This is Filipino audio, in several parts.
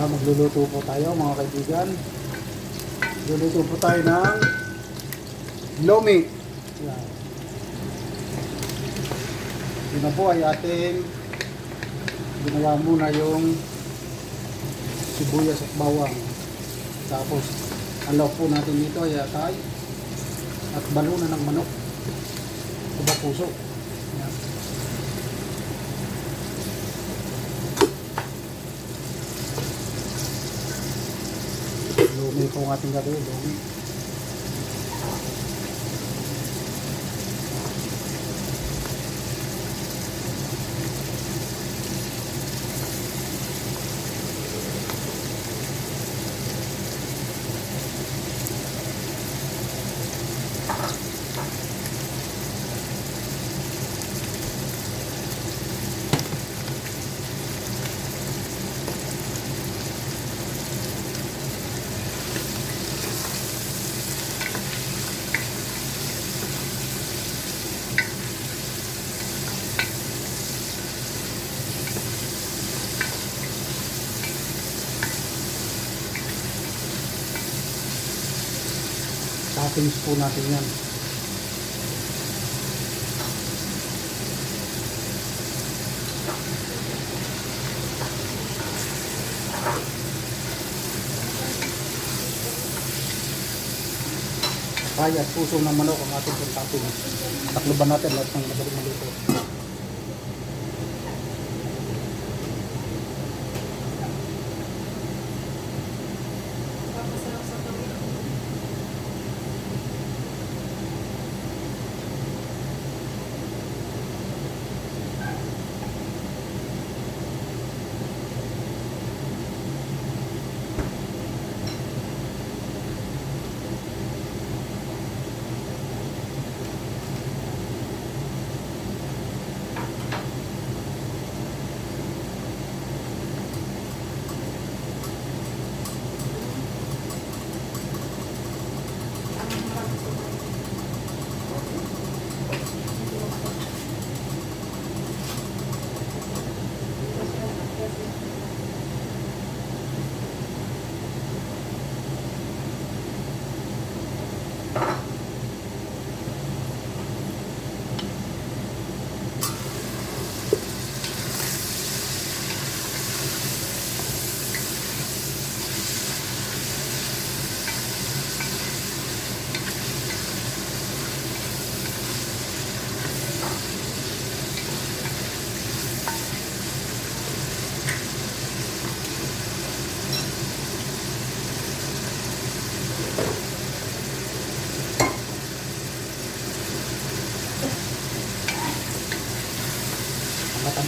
Ah, magluluto po tayo mga kaibigan. Magluluto po tayo ng lomi. Yan. Yun na po ay ating ginawa muna yung sibuyas at bawang. Tapos alaw po natin dito ay atay at baluna ng manok. Kuba puso. Lumi po ang ating gagawin. Lumi. Toppings po natin yan. Kaya at puso ng manok ang ating toppings. Takloban natin lahat ng madaling maluto.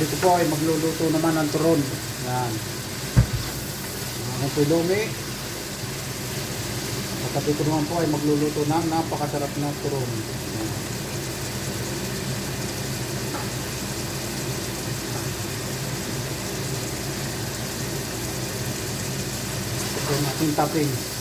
Ko po ay magluluto naman ng turon. Yan. Ang tulumi. Katabi ko naman po ay magluluto ng napakasarap na turon. Yan. Ito ang ating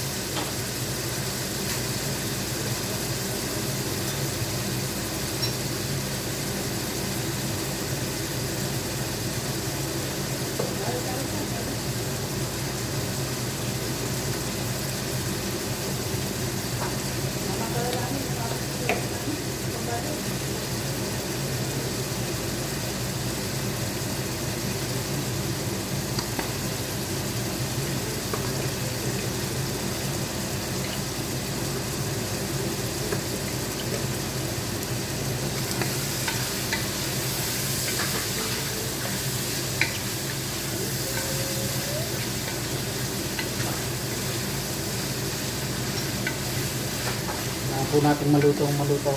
natin maluto ang maluto.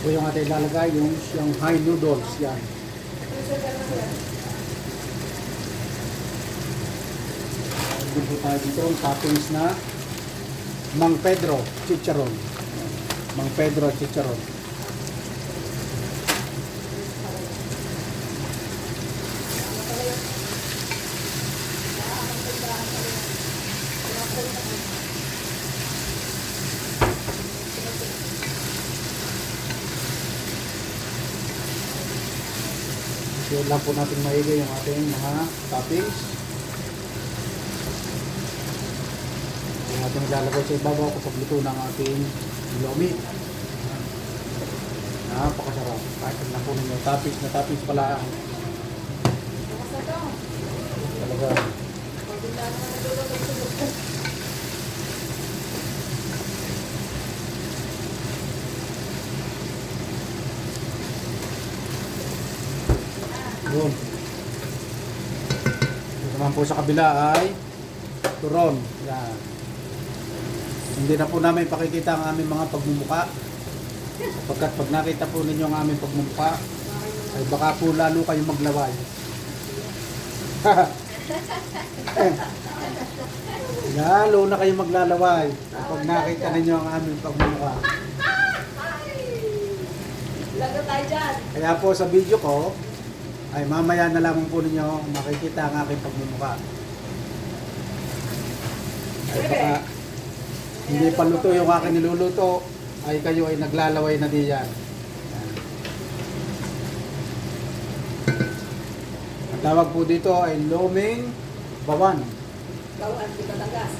Ito yung ating ilalagay, yung Shanghai noodles. Yan. Po tayo dito toppings na Mang Pedro Chicharon. Mang Pedro Chicharon. Yun lang po natin maigay yung ating mga toppings. Yung ating ilalagay sa ibabaw kapag luto ng ating lomi. Napakasarap. Kahit lang po ninyo toppings na toppings pala. Talaga. Yun. Ito naman po sa kabila ay turon. Yan. Hindi na po namin pakikita ang aming mga pagmumuka. Sapagkat pag nakita po ninyo ang aming pagmumuka, ay baka po lalo kayong maglaway. lalo na kayong maglalaway kapag nakita ninyo ang aming pagmumuka. Lagot tayo dyan. Kaya po sa video ko, ay mamaya na lamang po ninyo makikita ang aking pagmumukha. Ay baka hindi pa luto yung aking niluluto, ay kayo ay naglalaway na diyan. Yan. Ang tawag po dito ay Loming Bawan. Bawan, di Batangas.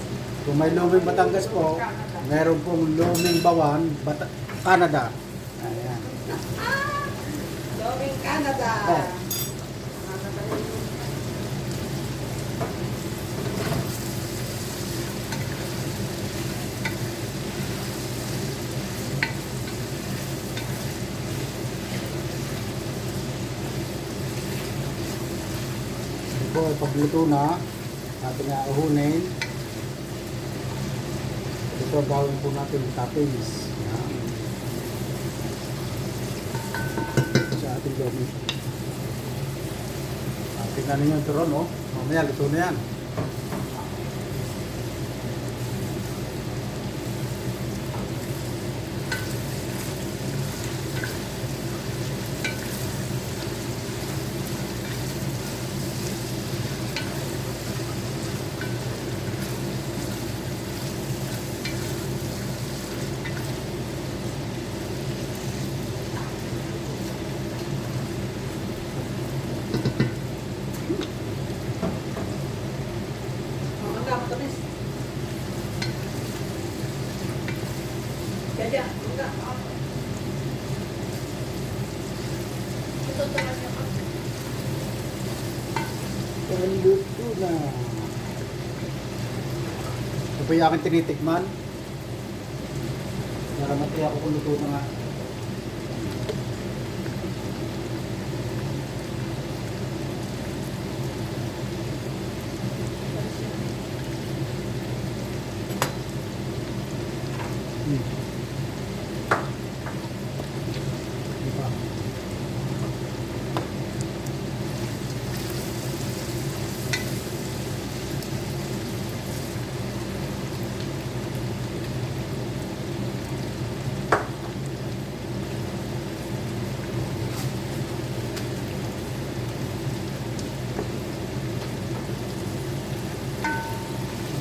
Kung may Loming Batangas po, meron pong Loming Bawan, Bata- Canada. Ayan. Loving Canada. Oh. Ito po ay pagluto na ating auhunin. Ito gawin po natin toppings. Yan. Sa ating gawin. Ah, tingnan ninyo yung turon, oh. Mamaya, luto na yan. Oh, ang gamo tamis. Kaya, ang gamo. Ito tamas niya pa. Ang luto na. Ito po yung aking tinitikman. Para matay ako kung luto nga. Hmm. Di ba?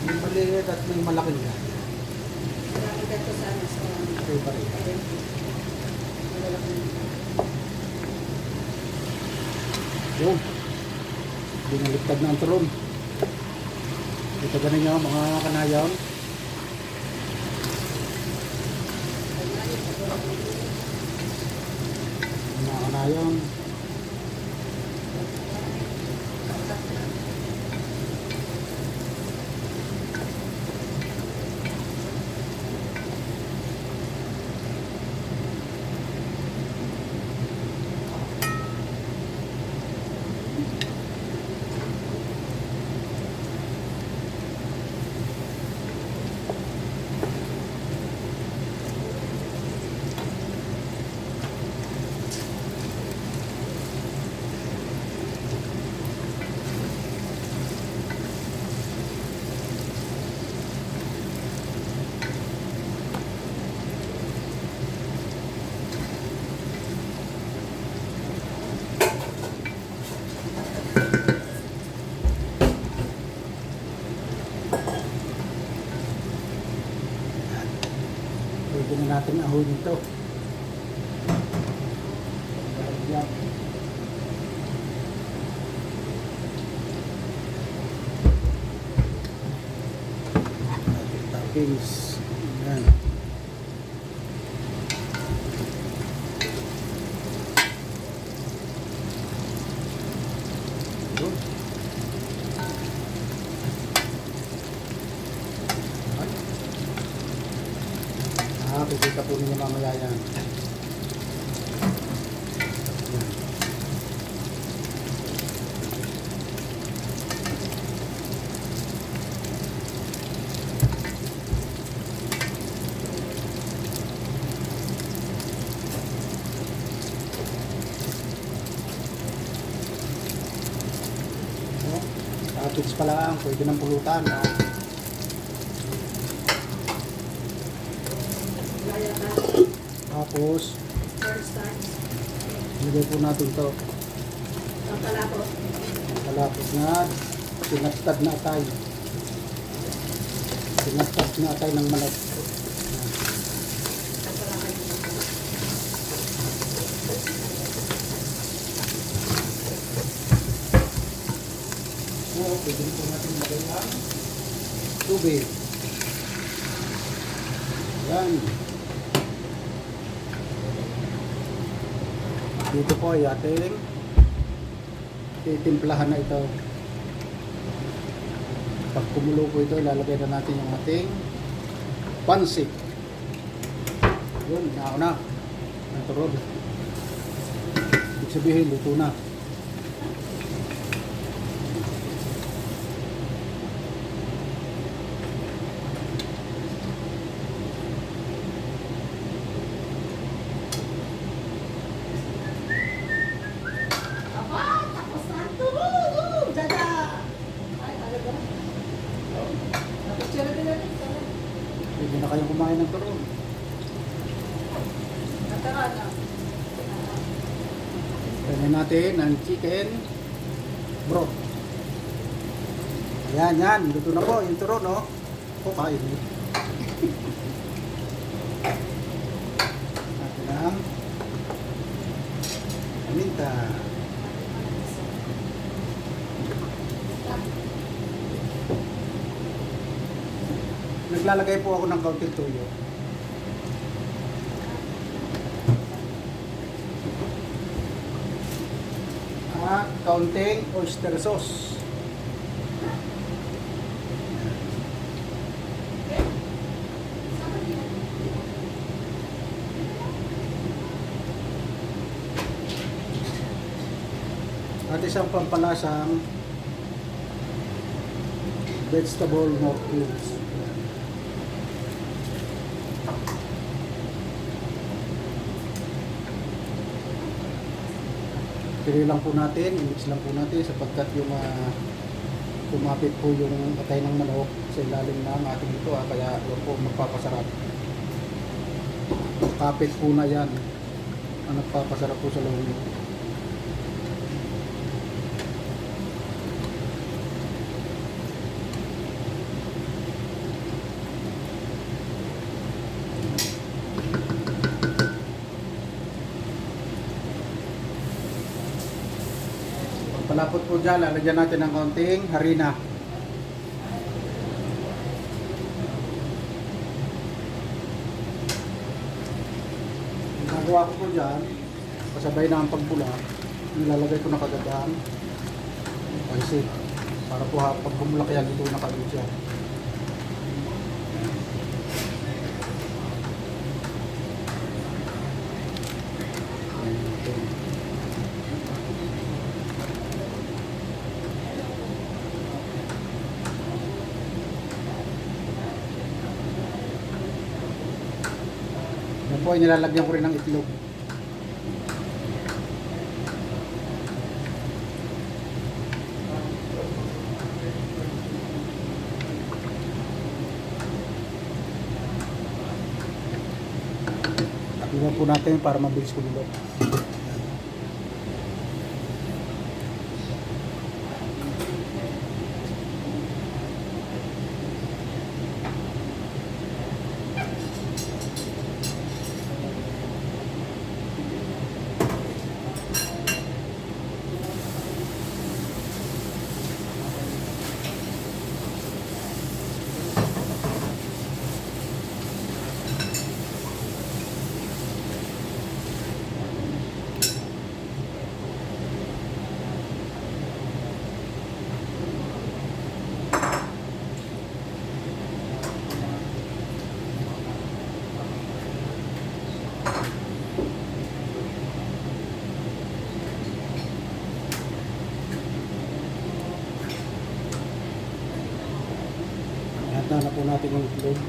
May maliit at may malaki na. Maraming ganito sa ano, sa Ito pa rin. Ayan. Malalaki. Yun. Binaligtad na ang turon. Ito ganun nyo mga kanayon. Mga kanayon. ating ahoy nito. Toppings. Ah, kikita po mamaya yan. Oh, toppings pa lang, pwede ng pulutan. Oh. Gaya na. Tapos, time. nilagay po natin to. Ang kalapot. Kalapos na sinatad na atay. Sinatad na atay ng kalapot. So, pwede po natin lagay ang tubig. Yan. Dito po ay ating titimplahan na ito. Pag kumulo po ito, ilalagay na natin yung ating pansik. Yun, nako na. Naturod. Ibig sabihin, luto na. Aba, tapos na. Turun! Dada! Ay, talaga. Tapos siya na din natin. Pwede na kayong kumain ng turon. Natara na. Kanya natin ang chicken broth. Ayan, yan. Luto na po yung turon, no? O, kain. Natin ang paminta. Naglalagay po ako ng kaunting tuyo. At kaunting oyster sauce. Isang pampalasang vegetable mock cubes. Pili lang po natin, i-mix lang po natin sapagkat yung uh, kumapit po yung atay ng manok sa ilalim ng ating ito ah, kaya yun po magpapasarap. Kapit po na yan ang nagpapasarap po sa loob nito. Po dyan, lalagyan natin ng kaunting harina. Nagawa ko po dyan, kasabay na ang pagbula, nilalagay ko na kagad ang pansit. Para po pag bumulak yan, ito na kagad. Po ay nilalagyan ko rin ng itlog. Iwan po natin para mabilis kumulo. Handa natin yung itlog.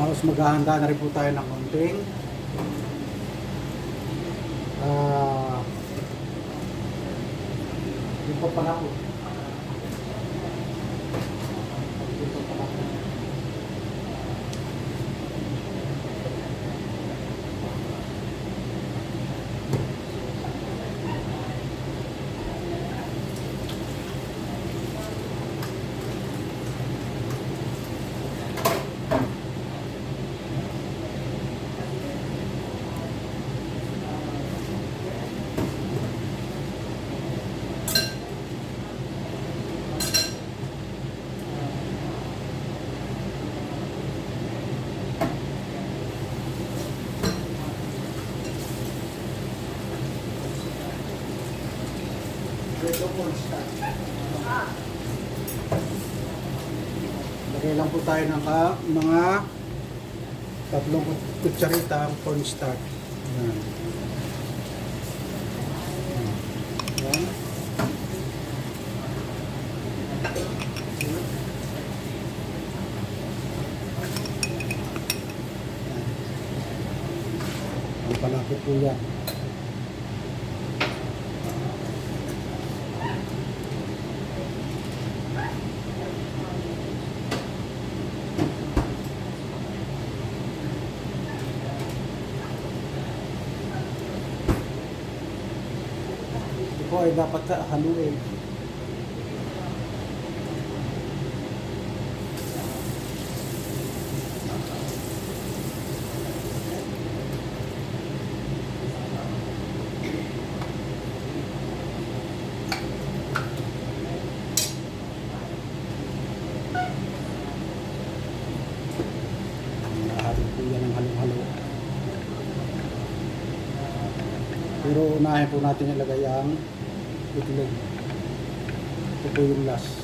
Tapos maghahanda na rin po tayo ng konting ah pala Lagay lang po tayo ng ka, mga tatlong kutsarita ang cornstarch. Yan. Yan. Ang palapit po yan. Ito po ay dapat ka haluin. Pero unahin po natin ilagay ang itlog. Ito po yung last.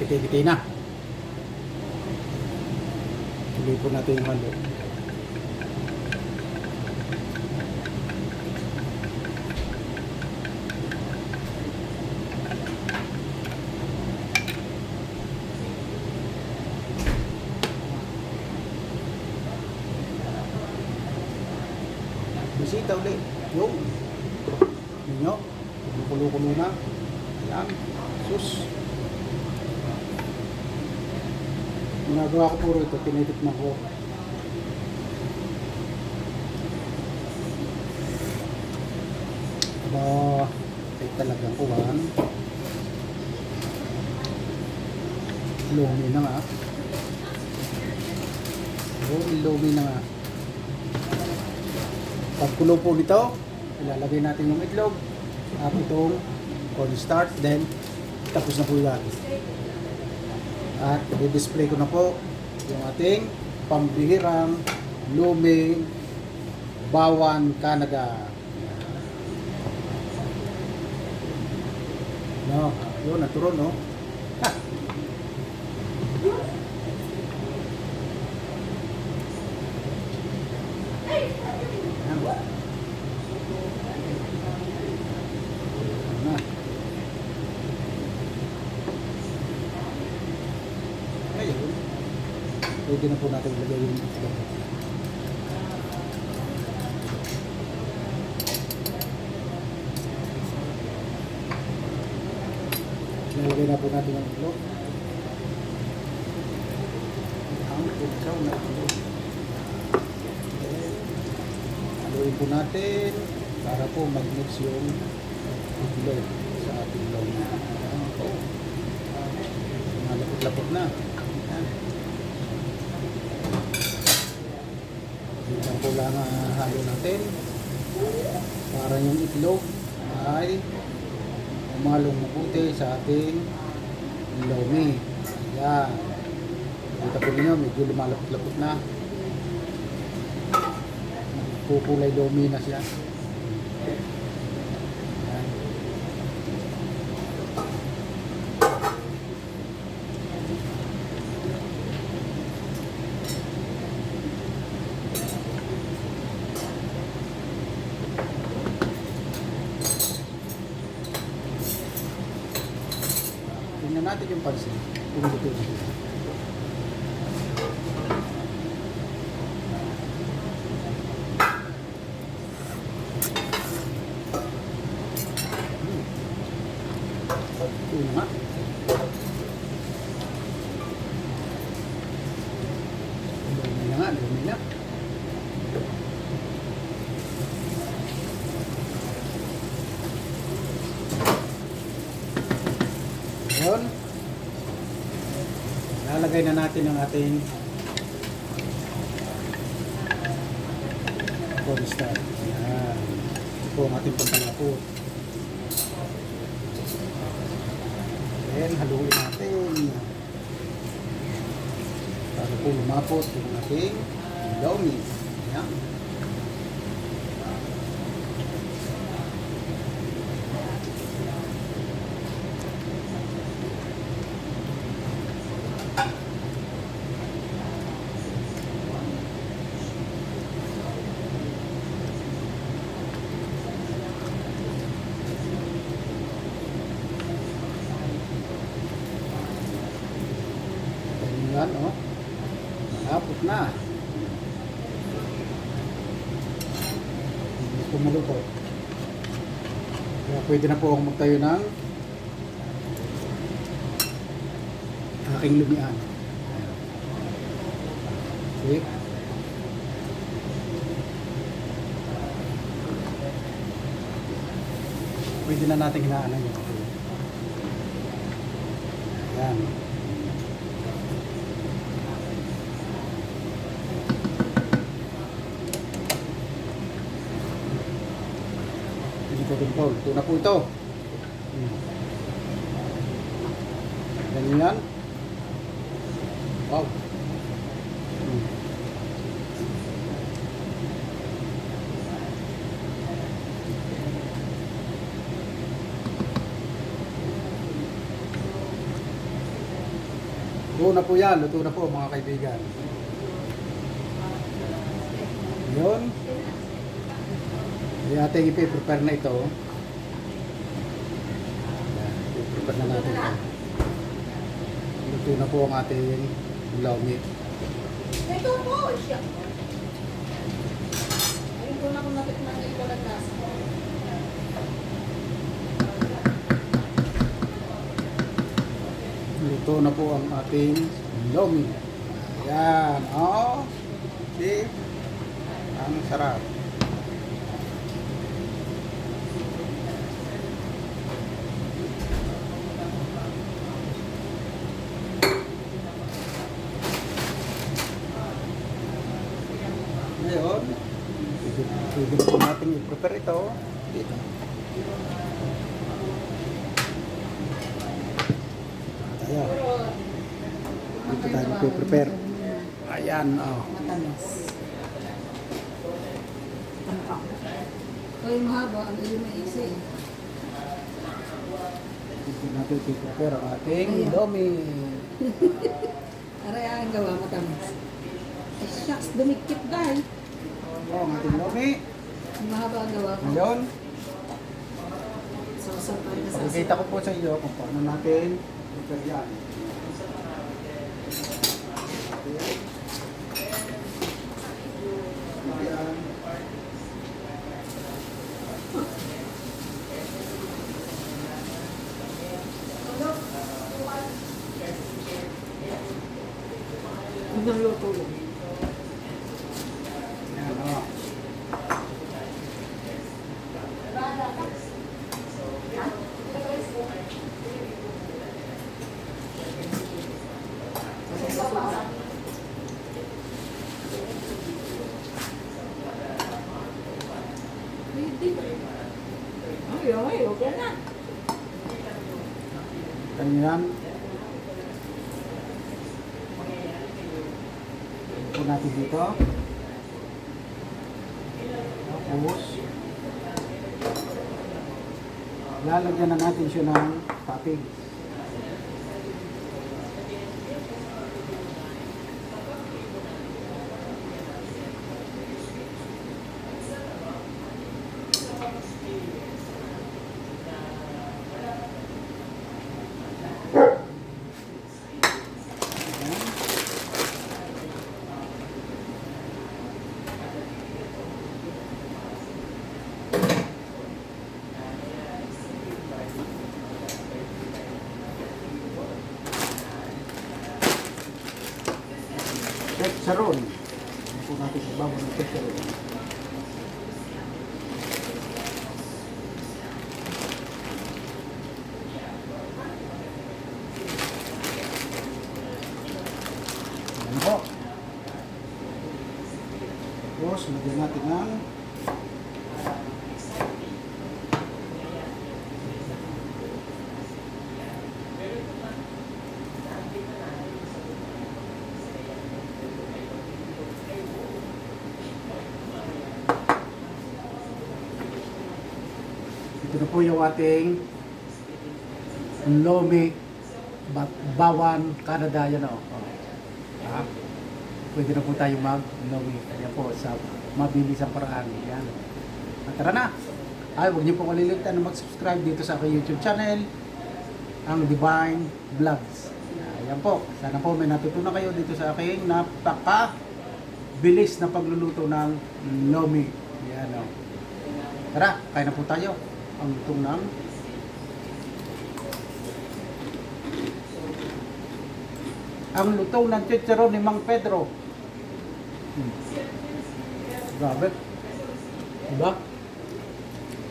Kiti-kiti na. Tuloy po natin yung halo. Bisita ulit. Yung. Ninyo. Kumukulo-kulo na. Ayan. Sus. Ginagawa ko puro ito. Tinitikman ko. Aba, ay talagang kuwan. Lumi na nga. Oh, lumi na nga. Pagkulo po nito, ilalagay natin yung itlog at itong cornstarch, then tapos na po yan. At i-display ko na po yung ating pambihirang luming bawan Canada. No, yun, naturon, no? Ha! Ayan. Na. Ngayon, pwede na po natin ilagay yung itlog. Nilagay na po natin ang itlog. Ang ikaw na itlog. Haluin po natin para po mag-mix yung itlog sa ating. Ayan po. Malapot-lapot na. Lang uh, halo natin para yung itlog ay umalong mabuti sa ating lomi. Ayan. Kita po ninyo, medyo lumalapot-lapot na. Pukulay lomi na siya. Ayan. Tingnan natin yung pansin. Kung luto na siya. Hmm. Yun na nga. Dumi na nga, dumi na. Yun. Lalagay na natin ang ating cornstarch. Yan. Ito ang ating pagkalapot. Then, haluin natin. Para po lumapot yung ating lomi. Pwede na po akong magtayo ng aking lumian. See? Pwede na natin hinaanan Din Paul. Ito na po ito. Hmm. Ganyan. Wow. Hmm. Luto na po yan. Luto na po mga kaibigan. Yun. Yung ating ipiprepare na ito. Ipiprepare na natin ito. Luto na po ang ating lomi. Ito po, siya. Ayun po na kung natikman ng lasa. Luto na po ang ating lomi. Ayan. Oh. See? Ang sarap. Ngayon, pwede, pwede na po natin i-prepare ito dito. Ayan. Mag-prepare. Ayan, oh. Matamis. Tampang. Kaya mahaba, ang iyo may isi. Dito natin i-prepare ang ating lomi. Aray ang gawa matamis. Eh, shucks, dumikit dahil. Oh, ang ating lomi. Mahaba ang gawa ko. Ngayon, Sausaw pa rin sa pakikita ko po sa iyo kung paano natin prepare yan. Ito natin dito. Tapos, lalagyan na natin siya ng topping. Ayan. Pepsaron. Ano po natin sa bawang ng pepsaron. Ano po? Tapos, lagyan natin ng Ito na po yung ating Lomi Ba- Bawan Canada yan o. Oh. Pwede na po tayo mag Lomi. Yan po sa mabilisang paraan. Yan. At tara na. Ay, huwag niyo po kalilimutan na mag-subscribe dito sa aking YouTube channel ang Divine Vlogs. Ayan po. Sana po may natutunan kayo dito sa aking napaka bilis na pagluluto ng Lomi. Yan o. Tara, kain na po tayo. Ang lutong ng ang lutong ng chicharon ni Mang Pedro. Hmm. Grabe. Diba?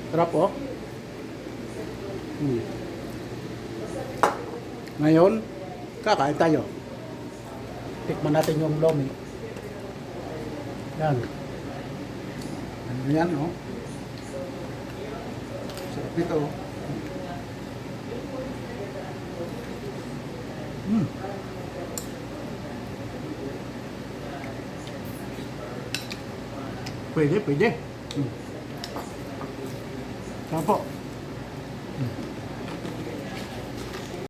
Sarap oh. Hmm. Ngayon, kakain tayo. Tikman natin yung lomi. Yan. Ano yan, oh? Sarap ito. oh. Mm. Pwede, pwede. Mm. Sarap po. Mm.